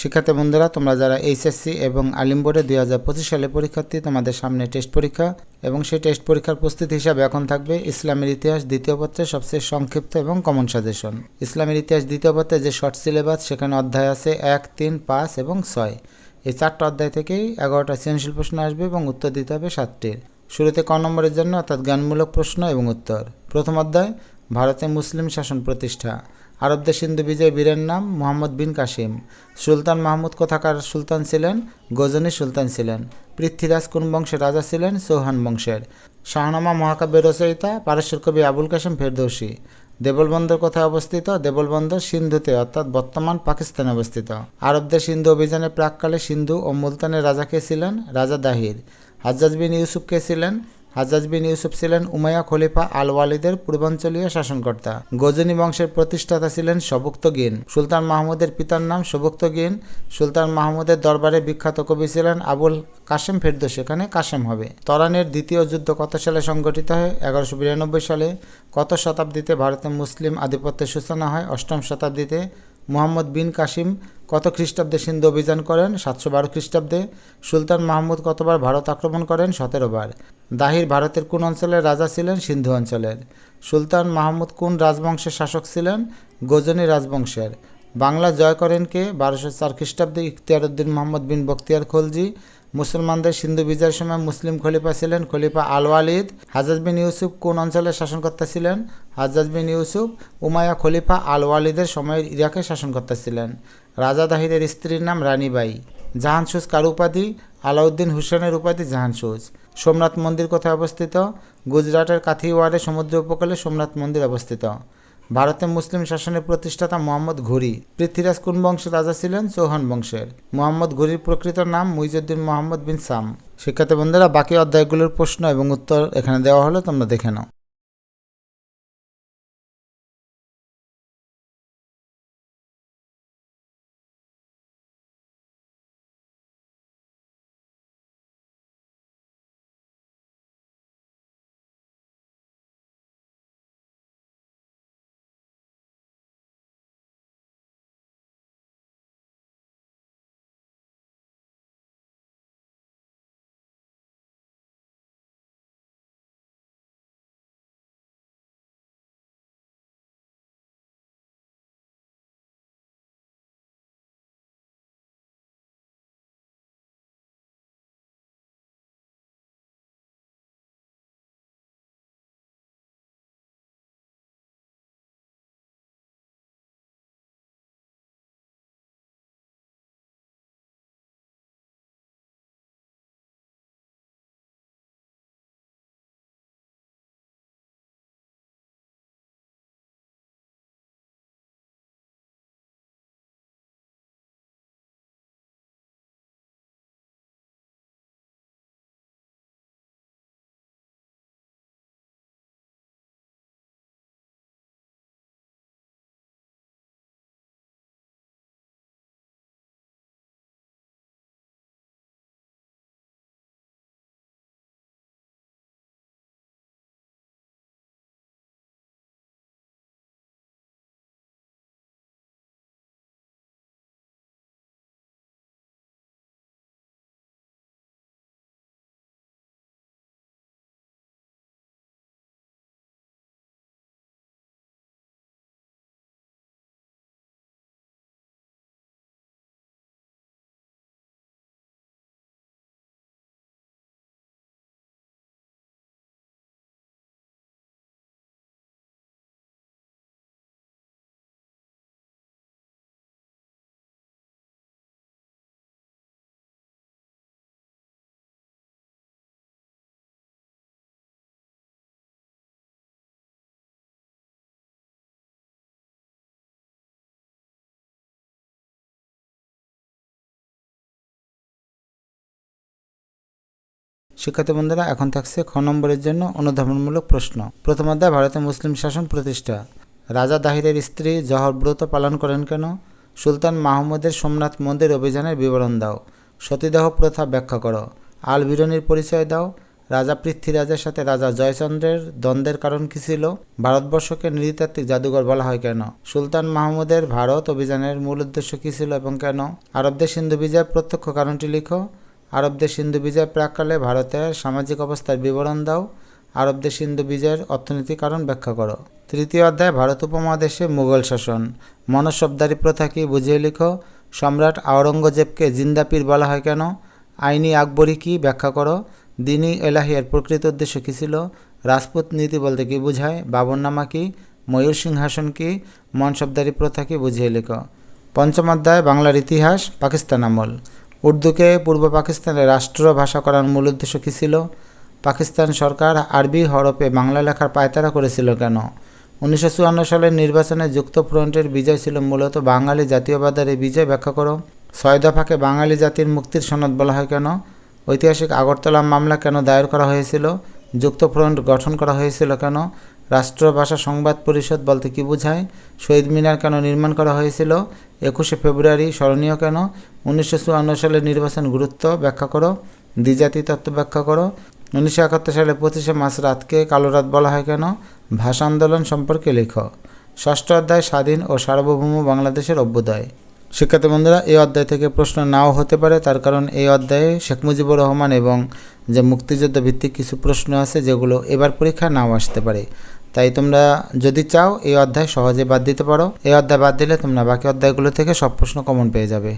শিক্ষার্থী বন্ধুরা, তোমরা যারা এইচএসসি এবং আলিম বোর্ডে দুই হাজার পঁচিশ সালে পরীক্ষার্থী, তোমাদের সামনে টেস্ট পরীক্ষা এবং সেই টেস্ট পরীক্ষার প্রস্তুতি হিসাবে এখন থাকবে ইসলামের ইতিহাস দ্বিতীয় পত্রের সবচেয়ে সংক্ষিপ্ত এবং কমন সাজেশন ইসলামের ইতিহাস দ্বিতীয় পত্রে যে শর্ট সিলেবাস সেখানে অধ্যায় আছে এক, তিন, পাঁচ এবং ছয়। এই চারটা অধ্যায় থেকেই এগারোটা সৃজনশীল প্রশ্ন আসবে এবং উত্তর দিতে হবে সাতটির। শুরুতে ক নম্বরের জন্য অর্থাৎ জ্ঞানমূলক প্রশ্ন এবং উত্তর। প্রথম অধ্যায়, ভারতে মুসলিম শাসন প্রতিষ্ঠা। আরবদের সিন্ধু বিজয় বীরের নাম মোহাম্মদ বিন কাসিম। সুলতান মাহমুদ কোথাকার সুলতান ছিলেন? গজনী সুলতান ছিলেন। পৃথ্বীরাজ কোন বংশের রাজা ছিলেন? চৌহান বংশের। শাহনামা মহাকাব্যের রচয়িতা পারস্যের কবি আবুল কাসিম ফেরদৌসি। দেবলবন্দর কোথায় অবস্থিত? দেবলবন্দর সিন্ধুতে, অর্থাৎ বর্তমান পাকিস্তানে অবস্থিত। আরবদের সিন্ধু অভিযানের প্রাককালে সিন্ধু ও মুলতানের রাজা কে ছিলেন? রাজা দাহির। হাজ্জাজ বিন ইউসুফ কে ছিলেন? হাজ্জাজ বিন ইউসুফ ছিলেন উমাইয়া খলিফা আল ওয়ালিদের পূর্বাঞ্চলীয় শাসনকর্তা। গজনী বংশের প্রতিষ্ঠাতা ছিলেন সবুক্তগিন সুলতান মাহমুদের পিতার নাম সবুক্তগিন সুলতান মাহমুদের দরবারে বিখ্যাত কবি ছিলেন আবুল কাশেম ফেরদোস। সেখানে কাশেম হবে। তরানের দ্বিতীয় যুদ্ধ কত সালে সংগঠিত হয় এগারোশো বিরানব্বই সালে কত শতাব্দীতে ভারতে মুসলিম আধিপত্যের সূচনা হয়? অষ্টম শতাব্দীতে মোহাম্মদ বিন কাসিম কত খ্রিস্টাব্দে সিন্ধু অভিযান করেন? সাতশো বারো খ্রিস্টাব্দে। সুলতান মাহমুদ কতবার ভারত আক্রমণ করেন? সতেরো বার দাহির ভারতের কোন অঞ্চলের রাজা ছিলেন? সিন্ধু অঞ্চলের। সুলতান মাহমুদ কোন রাজবংশের শাসক ছিলেন? গজনী রাজবংশের। বাংলা জয় করেন কে? বারোশো চার খ্রিস্টাব্দে ইখতিয়ার উদ্দিন মোহাম্মদ বিন বক্তিয়ার খলজি। মুসলমানদের সিন্ধু বিজয়ের সময় মুসলিম খলিফা ছিলেন খলিফা আল ওয়ালিদ হাজাজ বিন ইউসুফ কোন অঞ্চলের শাসনকর্তা ছিলেন? হাজাজ বিন ইউসুফ উমায়া খলিফা আল ওয়ালিদের সময়ের ইরাকের শাসনকর্তা ছিলেন। রাজা দাহিরের স্ত্রীর নাম রানীবাই। জাহানসুজ কার উপাধি? আলাউদ্দিন হুসেনের উপাধি জাহানসুজ। সোমনাথ মন্দির কোথায় অবস্থিত? গুজরাটের কাথিওয়াড়ে সমুদ্র উপকূলে সোমনাথ মন্দির অবস্থিত। ভারতে মুসলিম শাসনের প্রতিষ্ঠাতা মোহাম্মদ ঘুরি, পৃথ্বীরাজ কোন বংশের রাজা ছিলেন? চৌহান বংশের। মোহাম্মদ ঘুরির প্রকৃত নাম মুইজুদ্দিন মোহাম্মদ বিন সাম। শিক্ষার্থী বন্ধুরা, বাকি অধ্যায়গুলোর প্রশ্ন এবং উত্তর এখানে দেওয়া হলো, তোমরা দেখে নাও। শিক্ষার্থী বন্ধুরা এখন থাকছে খ নম্বরের জন্য অনুধাবনমূলক প্রশ্ন। প্রথম অধ্যায় ভারতে মুসলিম শাসন প্রতিষ্ঠা। রাজা দাহিরের স্ত্রী জহর ব্রত পালন করেন কেন? সুলতান মাহমুদের সোমনাথ মন্দির অভিযানের বিবরণ দাও। সতীদাহ প্রথা ব্যাখ্যা করো। আল বিরনির পরিচয় দাও। রাজা পৃথ্বীরাজের সাথে রাজা জয়চন্দ্রের দ্বন্দ্বের কারণ কী ছিল? ভারতবর্ষকে নৃতাত্ত্বিক জাদুঘর বলা হয় কেন? সুলতান মাহমুদের ভারত অভিযানের মূল উদ্দেশ্য কী ছিল এবং কেন? আরবদের সিন্ধু বিজয়ের প্রত্যক্ষ কারণটি লিখো। আরবদের সিন্ধু বিজয় প্রাককালে ভারতের সামাজিক অবস্থার বিবরণ দাও। আরবদের সিন্ধু বিজয়ের অর্থনীতি কারণ ব্যাখ্যা করো। তৃতীয় অধ্যায়, ভারত উপমহাদেশে মুঘল শাসন। মনসবদারি প্রথা কি বুঝিয়ে লিখো। সম্রাট আওরঙ্গজেবকে জিন্দাপীর বলা হয় কেন? আইনি আকবরী কি ব্যাখ্যা করো। দিনী এলাহিয়ার প্রকৃত উদ্দেশ্য কী ছিল? রাজপুত নীতি বলতে কি বোঝায়? বাবরনামা কি? ময়ূর সিংহাসন কি? মনসবদারি প্রথা কি বুঝিয়ে লিখো। পঞ্চম অধ্যায়, বাংলার ইতিহাস, পাকিস্তান আমল। উর্দুকে পূর্ব পাকিস্তানের রাষ্ট্র ভাষা করার মূল উদ্দেশ্য কী ছিল? পাকিস্তান সরকার আরবি হরপে বাংলা লেখার পায়তারা করেছিল কেন? উনিশশো চুয়ান্ন সালের নির্বাচনে যুক্ত ফ্রন্টের বিজয় ছিল মূলত বাঙালি জাতীয়বাদের এই বিজয়, ব্যাখ্যা করো। ছয় দফাকে বাঙালি জাতির মুক্তির সনদ বলা হয় কেন? ঐতিহাসিক আগরতলা মামলা কেন দায়ের করা হয়েছিল? যুক্ত ফ্রন্ট গঠন করা হয়েছিল কেন? রাষ্ট্রভাষা সংবাদ পরিষদ বলতে কী বোঝায়? শহীদ মিনার কেন নির্মাণ করা হয়েছিল? একুশে ফেব্রুয়ারি স্মরণীয় কেন? উনিশশো চুয়ান্ন সালের নির্বাচন গুরুত্ব ব্যাখ্যা করো। দ্বিজাতি তত্ত্ব ব্যাখ্যা করো। উনিশশো একাত্তর সালে পঁচিশে মাস রাতকে কালো রাত বলা হয় কেন? ভাষা আন্দোলন সম্পর্কে লেখো। ষষ্ঠ অধ্যায়, স্বাধীন ও সার্বভৌম বাংলাদেশের অভ্যুদয়। শিক্ষার্থী বন্ধুরা, এই অধ্যায় থেকে প্রশ্ন নাও হতে পারে। তার কারণ এই অধ্যায়ে শেখ মুজিবুর রহমান এবং যে মুক্তিযুদ্ধ ভিত্তিক কিছু প্রশ্ন আছে, যেগুলো এবার পরীক্ষা নাও আসতে পারে। তাই তোমরা যদি চাও, এই অধ্যায় সহজে বাদ দিতে পারো। এই অধ্যায় বাদ দিলে তোমরা বাকি অধ্যায়গুলো থেকে সব প্রশ্ন কমন পেয়ে যাবে।